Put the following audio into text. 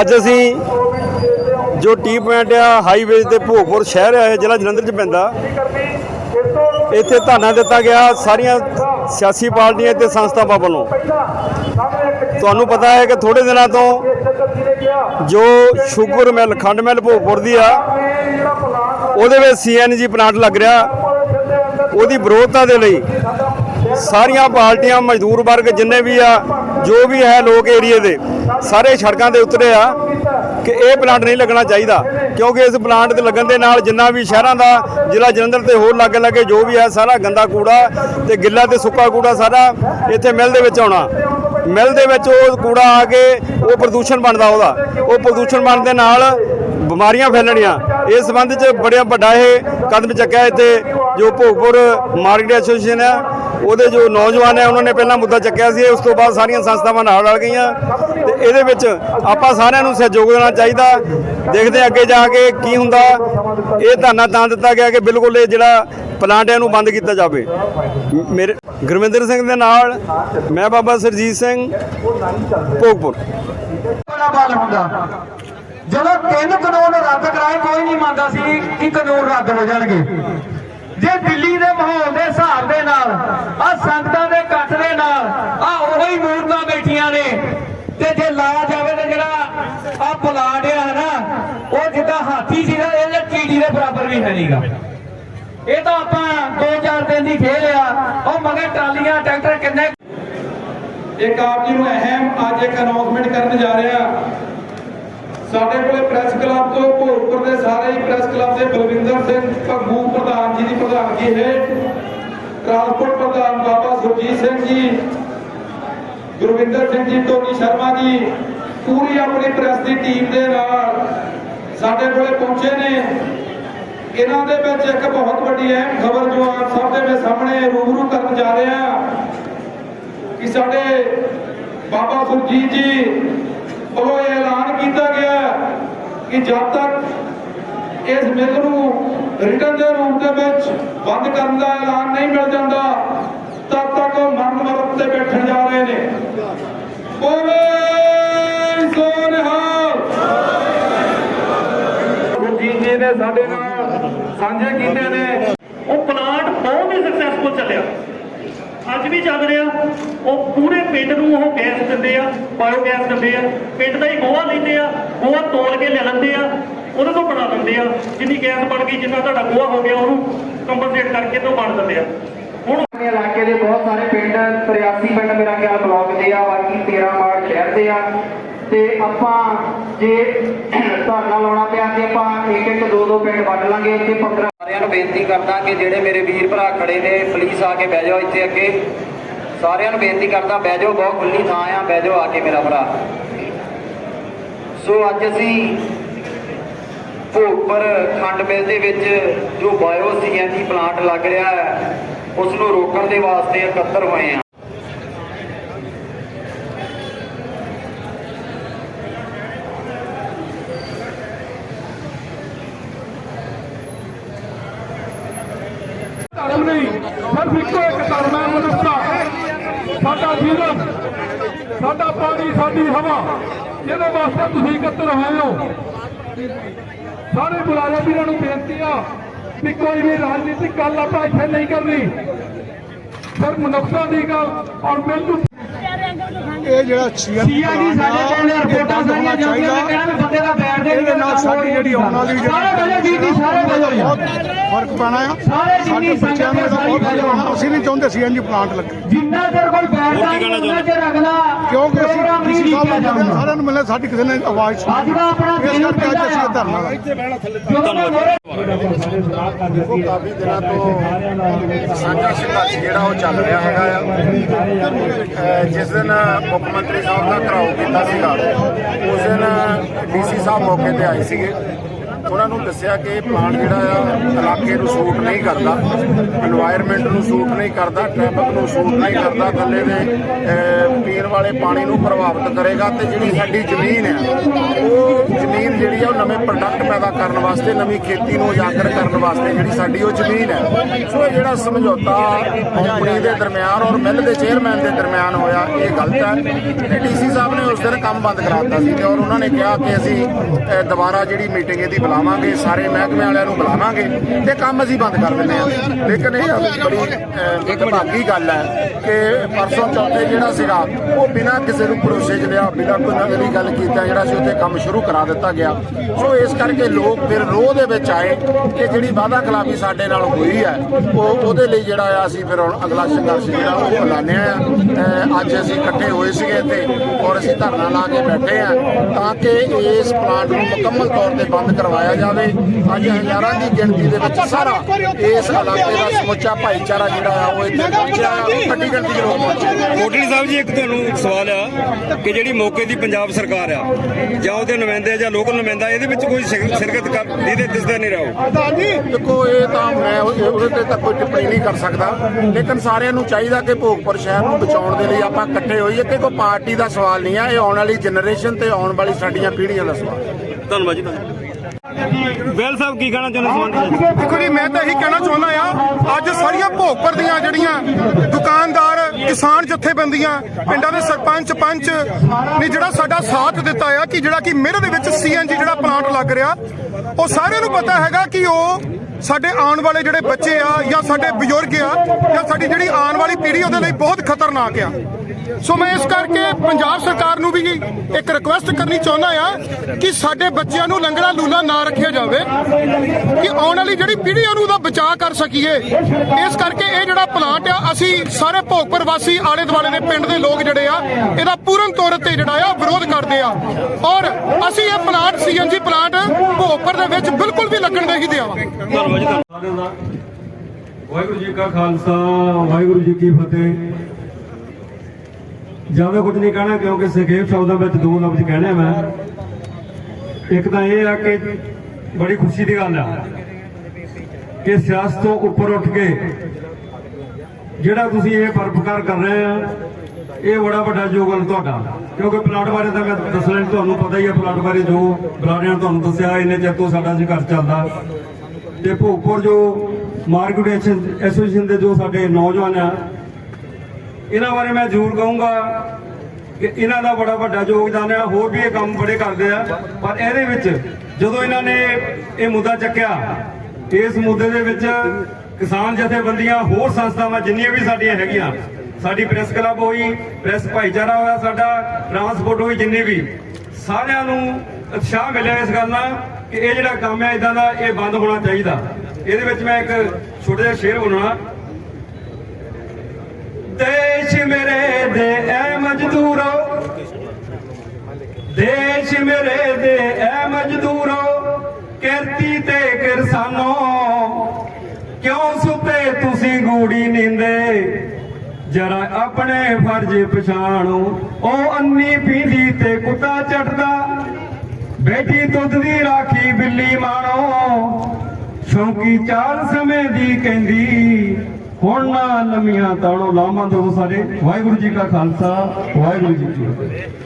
ਅੱਜ ਅਸੀਂ ਜੋ ਟੀ ਪੁਆਇੰਟ ਆ, ਹਾਈਵੇ ਤੇ ਭੋਗਪੁਰ ਸ਼ਹਿਰ ਹੈ ਜ਼ਿਲ੍ਹਾ ਜਲੰਧਰ ਚ ਪੈਂਦਾ। ਇੱਥੇ ਧਰਨਾ ਦਿੱਤਾ ਗਿਆ ਸਾਰੀਆਂ ਸਿਆਸੀ ਪਾਰਟੀਆਂ ਤੇ ਸੰਸਥਾਵਾਂ ਵੱਲੋਂ। ਤੁਹਾਨੂੰ ਪਤਾ ਹੈ ਕਿ ਥੋੜੇ ਦਿਨਾਂ ਤੋਂ ਜੋ ਸ਼ੂਗਰ ਮਿਲ, ਖੰਡ ਮਿਲ ਭੋਗਪੁਰ ਦੀ ਆ, ਉਹਦੇ ਵਿੱਚ ਸੀਐਨਜੀ ਪਲਾਂਟ ਲੱਗ ਰਿਹਾ। ਉਹਦੀ ਵਿਰੋਧਤਾ ਦੇ ਲਈ ਸਾਰੀਆਂ ਪਾਰਟੀਆਂ, ਮਜ਼ਦੂਰ ਵਰਗ ਜਿੰਨੇ ਵੀ ਆ ਜੋ ਵੀ ਹੈ ਲੋਕ ਏਰੀਏ ਦੇ, ਸਾਰੇ ਸੜਕਾਂ ਤੇ ਉਤਰੇ ਆ ਕਿ ਇਹ ਪਲਾਂਟ ਨਹੀਂ ਲੱਗਣਾ ਚਾਹੀਦਾ। ਕਿਉਂਕਿ ਇਸ ਪਲਾਂਟ ਦੇ ਲੱਗਣ ਦੇ ਨਾਲ ਜਿੰਨਾ ਵੀ ਸ਼ਹਿਰਾਂ ਦਾ ਜ਼ਿਲ੍ਹਾ ਜਲੰਧਰ ਤੇ ਹੋਰ ਲਾਗੇ ਲਾਗੇ ਜੋ ਵੀ ਹੈ ਸਾਰਾ ਗੰਦਾ ਕੂੜਾ ਤੇ ਗਿੱਲਾ ਤੇ ਸੁੱਕਾ ਕੂੜਾ ਸਾਰਾ ਇੱਥੇ ਮਿਲ ਦੇ ਵਿੱਚ ਆਉਣਾ। ਮਿਲ ਦੇ ਵਿੱਚ ਉਹ ਕੂੜਾ ਆ ਕੇ ਉਹ ਪ੍ਰਦੂਸ਼ਣ ਬਣਦਾ ਉਹਦਾ। ਉਹ ਪ੍ਰਦੂਸ਼ਣ ਬਣਨ ਦੇ ਨਾਲ ਬਿਮਾਰੀਆਂ ਫੈਲਣੀਆਂ। ਇਸ ਸੰਬੰਧ 'ਚ ਬੜਿਆ ਵੱਡਾ ਇਹ ਕਦਮ ਚੱਕਿਆ ਇੱਥੇ ਜੋ ਭੋਗਪੁਰ ਮਾਰਕੀਟ ਐਸੋਸੀਏਸ਼ਨ ਹੈ। ਉਹਦੇ ਜੋ ਨੌਜਵਾਨ ਹੈ, ਉਹਨਾਂ ਨੇ ਪਹਿਲਾਂ ਮੁੱਦਾ ਚੱਕਿਆ ਸੀ, ਉਸ ਤੋਂ ਬਾਅਦ ਸਾਰੀਆਂ ਸੰਸਥਾਵਾਂ ਨਾਲ ਰਲ ਗਈਆਂ। ਤੇ ਇਹਦੇ ਵਿੱਚ ਆਪਾਂ ਸਾਰਿਆਂ ਨੂੰ ਸਹਿਯੋਗ ਦੇਣਾ ਚਾਹੀਦਾ। ਦੇਖਦੇ ਹਾਂ ਅੱਗੇ ਜਾ ਕੇ ਕੀ ਹੁੰਦਾ। ਇਹ ਧਰਨਾ ਤਾਂ ਦਿੱਤਾ ਗਿਆ ਕਿ ਬਿਲਕੁਲ ਇਹ ਜਿਹੜਾ ਪਲਾਂਟ ਹੈ, ਇਹਨੂੰ ਬੰਦ ਕੀਤਾ ਜਾਵੇ। ਮੇਰੇ ਗੁਰਵਿੰਦਰ ਸਿੰਘ ਦੇ ਨਾਲ ਮੈਂ ਬਾਬਾ ਸਰਜੀਤ ਸਿੰਘ, ਭੋਗਪੁਰ। ਬੜਾ ਬਲ ਹੁੰਦਾ। ਜਦੋਂ ਤਿੰਨ ਕਾਨੂੰਨ ਰੱਦ ਕਰਾਏ, ਕੋਈ ਨਹੀਂ ਮੰਨਦਾ ਸੀ ਕਿ ਕਾਨੂੰਨ ਰੱਦ ਹੋ ਜਾਣਗੇ। ਜੇ ਦਿੱਲੀ ਦੇ ਮਾਹੌਲ ਦੇ ਹਿਸਾਬ ਦੇ ਨਾਲ ਆ ਸੰਗਤਾਂ ਦੇ ਇਕੱਠ ਦੇ ਨਾਲ ਆ ਉਹੀ ਮੂਰਤਾਂ ਬੈਠੀਆਂ ਨੇ। ਤੇ ਜੇ ਲਾਇਆ ਜਾਵੇ ਤੇ ਜਿਹੜਾ ਆ ਪਲਾਟ ਆ ਨਾ, ਉਹ ਜਿੱਦਾਂ ਹਾਥੀ ਸੀ ਨਾ ਇਹ ਟੀਡੀ ਦੇ ਬਰਾਬਰ ਵੀ ਹੈ ਨਹੀਂਗਾ ਇਹ ਤਾਂ ਆਪਾਂ 2-4 ਦਿਨ ਦੀ ਖੇਲ ਆ ਉਹ ਮਗਰ ਟਰਾਲੀਆਂ, ਟਰੈਕਟਰ ਕਿੰਨੇ ਇੱਕ ਆਪ ਜੀ ਨੂੰ ਅਹਿਮ ਅੱਜ ਇੱਕ ਅਨਾਉਂਸਮੈਂਟ ਕਰਨ ਜਾ ਰਿਹਾ ਸਾਡੇ ਕੋਲੇ ਪ੍ਰੈਸ ਕਲੱਬ ਤੋਂ ਭੋਗਪੁਰ ਦੇ ਸਾਰੇ ਹੀ ਪ੍ਰੈਸ ਕਲੱਬ ਦੇ ਬਲਵਿੰਦਰ ਸਿੰਘ ਭੰਗੂ ਪ੍ਰਧਾਨ ਜੀ ਦੀ ਪ੍ਰਧਾਨਗੀ ਹੈ। ਟਰਾਂਸਪੋਰਟ ਪ੍ਰਧਾਨ ਬਾਬਾ ਸੁਰਜੀਤ ਸਿੰਘ ਜੀ, ਗੁਰਵਿੰਦਰ ਸਿੰਘ ਜੀ, ਟੋਨੀ ਸ਼ਰਮਾ ਜੀ, ਪੂਰੀ ਆਪਣੀ ਪ੍ਰੈਸ ਦੀ ਟੀਮ ਦੇ ਨਾਲ ਸਾਡੇ ਕੋਲੇ ਪਹੁੰਚੇ ਨੇ। ਇਹਨਾਂ ਦੇ ਵਿੱਚ ਇੱਕ ਬਹੁਤ ਵੱਡੀ ਅਹਿਮ ਖਬਰ ਜੋ ਆਪ ਸਭ ਦੇ ਵਿੱਚ ਸਾਹਮਣੇ ਰੂਬਰੂ ਕਰਨ ਜਾ ਰਹੇ ਹਾਂ ਕਿ ਸਾਡੇ ਬਾਬਾ ਸੁਰਜੀਤ ਜੀ ਵੱਲੋਂ ਇਹ ਐਲਾਨ ਕੀਤਾ ਗਿਆ ਕਿ ਜਦ ਤੱਕ ਇਸ ਮਿਲ ਨੂੰ ਰਿਟਰਨ ਦੇ ਰੂਪ ਦੇ ਵਿੱਚ ਬੰਦ ਕਰਨ ਦਾ ਐਲਾਨ ਨਹੀਂ ਮਿਲ ਜਾਂਦਾ, ਤਦ ਤੱਕ ਉਹ ਮਰਨ ਮਰਤ ਤੇ ਬੈਠਣ ਜਾ ਰਹੇ ਨੇ। ਬੋਲੇ ਸੋਨਹਾਲ! ਸੁਰਜੀਤ ਜੀ ਨੇ ਸਾਡੇ ਨਾਲ ਸਾਂਝੇ ਕੀਤੇ ਨੇ। ਉਹ ਪਲਾਂਟ ਬਹੁਤ ਹੀ ਸਕਸੈਸਫੁਲ ਚੱਲਿਆ। ਅੱਜ ਵੀ ਚੱਲ ਰਿਹਾ। ਉਹ ਪੂਰੇ ਪਿੰਡ ਨੂੰ ਉਹ ਗੈਸ ਦਿੰਦੇ ਆ ਬਾਇਓ ਗੈਸ ਦਿੰਦੇ ਆ। ਪਿੰਡ ਦਾ ਹੀ ਗੋਹਾ ਲੈਂਦੇ ਆ, ਗੋਹਾ ਤੋਲ ਕੇ ਲੈ ਲੈਂਦੇ ਆ। ਉਹਦੇ ਤੋਂ ਬਣਾ ਦਿੰਦੇ ਆ। ਜਿੰਨੀ ਗੈਸ ਬਣ ਗਈ, ਜਿੰਨਾ ਤੁਹਾਡਾ ਗੋਹਾ ਹੋ ਗਿਆ, ਉਹਨੂੰ ਕੰਪਨਸੇਟ ਕਰਕੇ ਤੋਂ ਬਣ ਦਿੰਦੇ ਆ। ਹੁਣ ਆਪਣੇ ਇਲਾਕੇ ਦੇ ਬਹੁਤ ਸਾਰੇ ਪਿੰਡ 83 ਪਿੰਡ ਮੇਰਾ ਖਿਆਲ ਬਲਾਕ ਦੇ ਆ, ਬਾਕੀ 13 ਮਾਰਚ ਸ਼ਹਿਰ ਦੇ ਆ। ਤੇ ਆਪਾਂ ਜੇ ਧਰਨਾ ਲਾਉਣਾ ਪਿਆ ਤੇ ਆਪਾਂ ਇੱਕ ਇੱਕ, ਦੋ ਦੋ ਪਿੰਡ ਵੱਢ ਲਾਂਗੇ ਇੱਥੇ 15 ਸਾਰਿਆਂ ਨੂੰ ਬੇਨਤੀ ਕਰਦਾ ਕਿ ਜਿਹੜੇ ਮੇਰੇ ਵੀਰ ਭਰਾ ਖੜੇ ਨੇ ਪਲੀਜ਼ ਆ ਕੇ ਬਹਿ ਜਾਓ ਇੱਥੇ ਅੱਗੇ। ਸਾਰਿਆਂ ਨੂੰ ਬੇਨਤੀ ਕਰਦਾ, ਬਹਿ ਜਾਓ, ਬਹੁਤ ਖੁੱਲੀ ਥਾਂ ਆ, ਬਹਿ ਜਾਓ ਆ ਕੇ ਮੇਰਾ ਭਰਾ। ਸੋ ਅੱਜ ਅਸੀਂ ਭੋਗਪੁਰ ਖੰਡ ਮਿਲ ਦੇ ਵਿੱਚ ਜੋ ਬਾਇਓ ਸੀਐਨਜੀ ਪਲਾਂਟ ਲੱਗ ਰਿਹਾ ਹੈ ਉਸ ਨੂੰ ਰੋਕਣ ਦੇ ਵਾਸਤੇ ਇਕੱਤਰ ਹੋਏ ਆ ਧਰਮ ਨਹੀਂ ਸਿਰਫ ਇੱਕੋ ਇੱਕ ਧਰਮ ਹੈ ਮਨੁੱਖਤਾ ਸਾਡਾ ਜੀਵਨ ਸਾਡਾ ਪਾਣੀ, ਸਾਡੀ ਹਵਾ ਇਹਦੇ ਵਾਸਤੇ ਤੁਸੀਂ ਇਕੱਤਰ ਹੋਏ ਹੋ। ਸਾਰੇ ਬੁਲਾਰੇ ਵੀਰਾਂ ਨੂੰ ਬੇਨਤੀ ਆ ਕਿ ਕੋਈ ਵੀ ਰਾਜਨੀਤਿਕ ਗੱਲ ਆਪਾਂ ਇੱਥੇ ਨਹੀਂ ਕਰਨੀ। ਸਿਰਫ ਮਨੁੱਖਤਾ ਦੀ ਗੱਲ ਔਰ ਮੈਨੂੰ ਜਿਹੜਾ ਸੀਐਮ ਜੀ ਸਾਡੇ ਕੋਲ ਰਿਪੋਰਟਾਂ ਸਾਰੀਆਂ ਜਾਂਦੀਆਂ ਨੇ ਕਹਿਣਾ ਵੀ ਬੰਦੇ ਦਾ ਬੈਠ ਦੇ ਇਹਦੇ ਨਾਲ ਸਾਡੀ ਜਿਹੜੀ ਆਉਣ ਵਾਲੀ ਸਾਰੇ ਬਹਿ ਜਾਓ ਜੀ ਸਾਰੇ ਬਹਿ ਜਾਓ ਬਹੁਤ। ਫ਼ਰਕ ਪੈਣਾ ਆ। ਸਾਰੇ ਸਾਡੇ ਜਿੰਨੀ ਬੱਚਿਆਂ ਨੂੰ ਇਹਦਾ ਬਹੁਤ ਫ਼ਰਕ ਪੈਣਾ। ਅਸੀਂ ਨਹੀਂ ਚਾਹੁੰਦੇ ਸੀਐਨਜੀ ਪਲਾਂਟ ਲੱਗੇ। ਜਿੰਨਾ ਚਿਰ ਕੋਈ ਬੈਠਦਾ ਨਹੀਂ ਉਹਨਾਂ ਚਿਰ ਅਗਲਾ ਕਿਉਂਕਿ ਅਸੀਂ ਡੀਸੀ ਸਾਹਿਬ। ਸਾਰਿਆਂ ਨੂੰ ਮਿਲੇ ਸਾਡੀ ਕਿਸੇ ਨੇ ਆਵਾਜ਼ ਸੁਣੀ। ਅੱਜ ਦਾ ਆਪਣਾ ਦਿਨ ਪਹਿਲਾ ਜਦੋਂ ਮੈਂ ਮੋਰੇ ਦੇਖੋ ਕਾਫੀ ਦਿਨਾਂ ਤੋਂ ਸਾਂਝਾ ਸੰਘਰਸ਼ ਜਿਹੜਾ ਉਹ ਚੱਲ ਰਿਹਾ ਹੈਗਾ ਆ। ਜਿਸ ਦਿਨ ਮੁੱਖ ਮੰਤਰੀ ਸਾਹਿਬ ਦਾ ਘਰਾਓ ਕੀਤਾ ਸੀਗਾ ਉਸ ਦਿਨ ਡੀਸੀ ਸਾਹਿਬ ਮੌਕੇ ਤੇ ਆਏ ਸੀਗੇ। ਉਹਨਾਂ ਨੂੰ ਦੱਸਿਆ ਕਿ ਪਲਾਂਟ ਜਿਹੜਾ ਆ, ਇਲਾਕੇ ਨੂੰ ਸੂਟ ਨਹੀਂ ਕਰਦਾ এনवायरमेंट ਨੂੰ ਸੂਟ ਨਹੀਂ ਕਰਦਾ ਟ੍ਰੈਫਿਕ ਨੂੰ ਸੂਟ ਨਹੀਂ ਕਰਦਾ, ਥੱਲੇ ਦੇ ਪੀਣ ਵਾਲੇ ਪਾਣੀ ਨੂੰ ਪ੍ਰਭਾਵਿਤ ਕਰੇਗਾ ਤੇ ਜਿਹੜੀ ਸਾਡੀ ਜ਼ਮੀਨ ਹੈ ਉਹ ਜ਼ਮੀਨ ਜਿਹੜੀ ਆ, ਉਹ ਨਵੇਂ ਪ੍ਰੋਡਕਟ ਪੈਦਾ ਕਰਨ ਵਾਸਤੇ, ਨਵੀਂ ਖੇਤੀ ਨੂੰ ਉਜਾਗਰ ਕਰਨ ਵਾਸਤੇ ਜਿਹੜੀ ਸਾਡੀ ਉਹ ਜ਼ਮੀਨ ਹੈ ਸੋ ਇਹ ਜਿਹੜਾ ਸਮਝੌਤਾ ਕੰਪਨੀ ਦੇ ਦਰਮਿਆਨ ਔਰ ਮਿਲ ਦੇ ਚੇਅਰਮੈਨ ਦੇ ਦਰਮਿਆਨ ਹੋਇਆ, ਇਹ ਗਲਤ ਹੈ ਤੇ ਡੀਸੀ ਸਾਹਿਬ ਨੇ ਉਸ ਦਿਨ ਕੰਮ ਬੰਦ ਕਰਾ ਦਿੱਤਾ ਸੀ ਤੇ ਔਰ ਉਹਨਾਂ ਨੇ ਕਿਹਾ ਕਿ ਅਸੀਂ ਦੁਬਾਰਾ ਜਿਹੜੀ ਮੀਟਿੰਗ ਇਹਦੀ ਬੁਲਾਵਾਂਗੇ, ਸਾਰੇ ਮਹਿਕਮੇ ਵਾਲਿਆਂ ਨੂੰ ਬੁਲਾਵਾਂਗੇ ਤੇ ਕੰਮ ਅਸੀਂ ਬੰਦ ਕਰ ਦਿੰਦੇ ਹਾਂ। ਲੇਕਿਨ ਇਹ ਬੜੀ ਇੱਕ ਭਾਗੀ ਗੱਲ ਹੈ ਕਿ ਪਰਸੋਂ ਚੌਥੇ ਜਿਹੜਾ ਸੀਗਾ, ਉਹ ਬਿਨਾਂ ਕਿਸੇ ਨੂੰ ਭਰੋਸੇ 'ਚ ਲਿਆ, ਬਿਨਾਂ ਕੋਈ ਨਵੀਂ ਗੱਲ ਕੀਤਾ, ਜਿਹੜਾ ਸੀ ਉੱਥੇ ਕੰਮ ਸ਼ੁਰੂ ਕਰਾ ਦਿੱਤਾ ਗਿਆ। ਸੋ ਇਸ ਕਰਕੇ ਲੋਕ ਫਿਰ ਰੋਹ ਦੇ ਵਿੱਚ ਆਏ ਕਿ ਜਿਹੜੀ ਵਾਅਦਾ ਖਿਲਾਫੀ ਸਾਡੇ ਨਾਲ ਹੋਈ ਹੈ, ਉਹ ਉਹਦੇ ਲਈ ਜਿਹੜਾ ਆ, ਅਸੀਂ ਫਿਰ ਹੁਣ ਅਗਲਾ ਸੰਘਰਸ਼ ਜਿਹੜਾ, ਉਹ ਐਲਾਨਿਆ ਆ। ਅੱਜ ਅਸੀਂ ਇਕੱਠੇ ਹੋਏ ਸੀਗੇ ਇੱਥੇ ਔਰ ਅਸੀਂ ਧਰਨਾ ਲਾ ਕੇ ਬੈਠੇ ਆ ਤਾਂ ਕਿ ਇਸ ਪਲਾਂਟ ਨੂੰ ਮੁਕੰਮਲ ਤੌਰ ਤੇ ਬੰਦ ਕਰਵਾਇਆ ਜਾਵੇ। ਅੱਜ ਹਜ਼ਾਰਾਂ ਦੀ ਗਿਣਤੀ ਦੇ ਵਿੱਚ ਸਾਰਾ ਇਸ ਇਲਾਕੇ ਦਾ ਸਮੁੱਚਾ ਭਾਈਚਾਰਾ ਜਿਹੜਾ ਆ ਉਹ ਇੱਥੇ ਪਹੁੰਚਿਆ। ਵੱਡੀ ਗਿਣਤੀ ਦੇ ਲੋਕ ਪਹੁੰਚੇ। ਕੋਟਲੀ ਸਾਹਿਬ ਜੀ ਇੱਕ ਤੁਹਾਨੂੰ ਇੱਕ ਸਵਾਲ ਆ ਕਿ ਜਿਹੜੀ ਮੌਕੇ ਦੀ ਪੰਜਾਬ ਸਰਕਾਰ ਆ ਜਾਂ ਉਹਦੇ ਨੁਮਾਇੰਦੇ ਜਾਂ ਲੋਕਲ ਨੁਮਾਇੰਦਾ ਇਹਦੇ ਵਿੱਚ ਕੋਈ ਸ਼ਿਰ- ਸ਼ਿਰਕਤ ਕਰ ਇਹਦੇ ਦਿਸਦਾ ਨਹੀਂ ਰਹੋ ਦੇਖੋ ਇਹ ਤਾਂ ਮੈਂ ਉਹ- ਉਹਦੇ ਤੇ ਤਾਂ ਕੋਈ ਟਿੱਪਣੀ ਨਹੀਂ ਕਰ ਸਕਦਾ। ਲੇਕਿਨ ਸਾਰਿਆਂ ਨੂੰ ਚਾਹੀਦਾ ਕਿ ਭੋਗਪੁਰ ਸ਼ਹਿਰ ਨੂੰ ਬਚਾਉਣ ਦੇ ਲਈ ਆਪਾਂ ਇਕੱਠੇ ਹੋਈਏ। ਕਿ ਕੋਈ ਪਾਰਟੀ ਦਾ ਸਵਾਲ ਨਹੀਂ ਆ। ਇਹ ਆਉਣ ਵਾਲੀ ਜਨਰੇਸ਼ਨ ਤੇ ਆਉਣ ਵਾਲੀ ਸਾਡੀਆਂ ਪੀੜ੍ਹੀਆਂ ਦਾ ਸਵਾਲ। ਧੰਨਵਾਦ ਜੀ ਬੈਲ ਸਾਹਿਬ, ਕੀ ਕਹਿਣਾ ਚਾਹੁੰਦੇ ਸਮਾਨ ਦੇਖੋ ਜੀ, ਮੈਂ ਤਾਂ ਇਹੀ ਕਹਿਣਾ ਚਾਹੁੰਦਾ ਆ, ਅੱਜ ਸਾਰੀਆਂ ਭੋਗਪੁਰ ਦੀਆਂ ਜਿਹੜੀਆਂ ਦੁਕਾਨਦਾਰ, ਕਿਸਾਨ ਜਥੇਬੰਦੀਆਂ, ਪਿੰਡਾਂ ਦੇ ਸਰਪੰਚ, ਪੰਚ ਨੇ ਜਿਹੜਾ ਸਾਡਾ ਸਾਥ ਦਿੱਤਾ ਆ ਕਿ ਜਿਹੜਾ ਕਿ ਮੇਰੇ ਦੇ ਵਿੱਚ ਸੀਐਨਜੀ ਜਿਹੜਾ ਪਲਾਂਟ ਲੱਗ ਰਿਹਾ, ਉਹ ਸਾਰਿਆਂ ਨੂੰ ਪਤਾ ਹੈਗਾ ਕਿ ਉਹ ਸਾਡੇ ਆਉਣ ਵਾਲੇ ਜਿਹੜੇ ਬੱਚੇ ਆ ਜਾਂ ਸਾਡੇ ਬਜ਼ੁਰਗ ਆ ਜਾਂ ਸਾਡੀ ਜਿਹੜੀ ਆਉਣ ਵਾਲੀ ਪੀੜ੍ਹੀ ਉਹਦੇ ਲਈ ਬਹੁਤ ਖਤਰਨਾਕ ਆ। ਸੋ ਮੈਂ ਇਸ ਕਰਕੇ ਪੰਜਾਬ ਸਰਕਾਰ ਨੂੰ ਵੀ ਇੱਕ ਰਿਕੁਐਸਟ ਕਰਨੀ ਚਾਹੁੰਦਾ ਆ ਕਿ ਸਾਡੇ ਬੱਚਿਆਂ ਨੂੰ ਲੰਗੜਾ ਲੂਲਾ ਨਾ ਰੱਖਿਆ ਜਾਵੇ, ਕਿ ਆਉਣ ਵਾਲੀ ਜਿਹੜੀ ਪੀੜ੍ਹੀ ਆ, ਉਹਨੂੰ ਉਹਦਾ ਬਚਾਅ ਕਰ ਸਕੀਏ। ਇਸ ਕਰਕੇ ਇਹ ਜਿਹੜਾ ਅਸੀਂ ਸਾਰੇ ਭੋਗਪੁਰ ਵਾਸੀ ਆਲੇ ਦੁਆਲੇ ਦੇ ਪਿੰਡ ਦੇ ਲੋਕ ਜਿਹੜੇ ਆ, ਇਹਦਾ ਪੂਰਨ ਤੌਰ ਤੇ ਜਿਹੜਾ ਆ ਵਿਰੋਧ ਕਰਦੇ ਆ। ਔਰ ਅਸੀਂ ਇਹ ਪਲਾਂਟ, ਸੀਐਨਜੀ ਪਲਾਂਟ ਭੋਗਪੁਰ ਦੇ ਵਿੱਚ ਬਿਲਕੁਲ ਵੀ ਲੱਗਣ ਨਹੀਂ ਦੇਵਾਂਗੇ ਧੰਨਵਾਦ ਵਾਹਿਗੁਰੂ ਜੀ ਕਾ ਖਾਲਸਾ, ਵਾਹਿਗੁਰੂ ਜੀ ਕੀ ਫਤਿਹ। ਜ਼ਿਆਦਾ ਕੁਝ ਨਹੀਂ ਕਹਿਣਾ, ਕਿਉਂਕਿ ਸੰਖੇਪ ਸ਼ਬਦਾਂ ਵਿੱਚ ਦੋ ਲਫ਼ਜ਼ ਕਹਿਣੇ ਮੈਂ। ਇੱਕ ਤਾਂ ਇਹ ਆ ਕਿ ਬੜੀ ਖੁਸ਼ੀ ਦੀ ਗੱਲ ਆ ਕਿ ਸਿਆਸਤ ਤੋਂ ਉੱਪਰ ਉੱਠ ਕੇ ਜਿਹੜਾ ਤੁਸੀਂ ਇਹ ਪਰਪਕਾਰ ਕਰ ਰਹੇ ਆ, ਇਹ ਬੜਾ ਵੱਡਾ ਯੋਗਦਾਨ ਤੁਹਾਡਾ। ਕਿਉਂਕਿ ਪਲਾਟ ਬਾਰੇ ਤਾਂ ਮੈਂ ਦੱਸਣਾ ਤੁਹਾਨੂੰ ਪਤਾ ਹੀ ਹੈ ਪਲਾਟ ਬਾਰੇ ਜੋ ਬੁਲਾਰਿਆਂ ਨੇ ਤੁਹਾਨੂੰ ਦੱਸਿਆ ਇਹਨੇ ਚਿਰ ਤੋਂ ਸਾਡਾ ਸੰਘਰਸ਼ ਚੱਲਦਾ। ਤੇ ਭੋਗਪੁਰ ਜੋ ਮਾਰਕੀਟ ਐਸੋਸੀਏਸ਼ਨ ਦੇ ਜੋ ਸਾਡੇ ਨੌਜਵਾਨ ਆ, ਇਹਨਾਂ ਬਾਰੇ ਮੈਂ ਜ਼ਰੂਰ ਕਹੂੰਗਾ ਕਿ ਇਹਨਾਂ ਦਾ ਬੜਾ ਵੱਡਾ ਯੋਗਦਾਨ ਹੈ। ਹੋਰ ਵੀ ਇਹ ਕੰਮ ਬੜੇ ਕਰਦੇ ਆ, ਪਰ ਇਹਦੇ ਵਿੱਚ ਜਦੋਂ ਇਹਨਾਂ ਨੇ ਇਹ ਮੁੱਦਾ ਚੱਕਿਆ, ਇਸ ਮੁੱਦੇ ਦੇ ਵਿੱਚ ਕਿਸਾਨ ਜਥੇਬੰਦੀਆਂ, ਹੋਰ ਸੰਸਥਾਵਾਂ ਜਿੰਨੀਆਂ ਵੀ ਸਾਡੀਆਂ ਹੈਗੀਆਂ, ਸਾਡੀ ਪ੍ਰੈਸ ਕਲੱਬ ਹੋਈ, ਪ੍ਰੈਸ ਭਾਈਚਾਰਾ ਹੋਇਆ ਸਾਡਾ, ਟਰਾਂਸਪੋਰਟ ਹੋਈ ਜਿੰਨੇ ਵੀ, ਸਾਰਿਆਂ ਨੂੰ ਉਤਸ਼ਾਹ ਮਿਲਿਆ ਇਸ ਗੱਲ ਨਾਲ ਕਿ ਇਹ ਜਿਹੜਾ ਕੰਮ ਹੈ, ਇਦਾਂ ਦਾ ਇਹ ਬੰਦ ਹੋਣਾ ਚਾਹੀਦਾ। ਇਹਦੇ ਵਿੱਚ ਮੈਂ ਇੱਕ ਛੋਟਾ ਜਿਹਾ ਸ਼ੇਰ ਬੋਲਣਾ। ਦੇਸ਼ ਮੇਰੇ ਦੇ ਐ ਮਜ਼ਦੂਰੋ, ਦੇਸ਼ ਮੇਰੇ ਦੇ ਐ ਮਜ਼ਦੂਰੋ, ਕਿਰਤੀ ਤੇ ਕਿਰਸਾਨੋ। ਸੁਤੇ ਗੂੜੀ ਨੀਂਦੇ। ਜਰਾ ਆਪਣੇ ਫਰਜ਼ ਪਛਾਣੋ। ਉਹ ਅੰਨੀ ਪੀਂਦੀ ਤੇ ਕੁੱਤਾ ਚਟਦਾ। ਬੇਟੀ ਦੁੱਧ ਦੀ ਰਾਖੀ ਬਿੱਲੀ ਮਾਣੋ ਸ਼ੌਂਕੀ ਚਾਲ ਸਮੇਂ ਦੀ ਕਹਿੰਦੀ, ਹੁਣ ਨਾ ਲੰਮੀਆਂ ਤਾਣੋ ਲਾਵਾਂ ਦੋ ਸਾਰੇ ਵਾਹਿਗੁਰੂ ਜੀ ਕਾ ਖਾਲਸਾ, ਵਾਹਿਗੁਰੂ ਜੀ ਕੀ ਫਤਿਹ।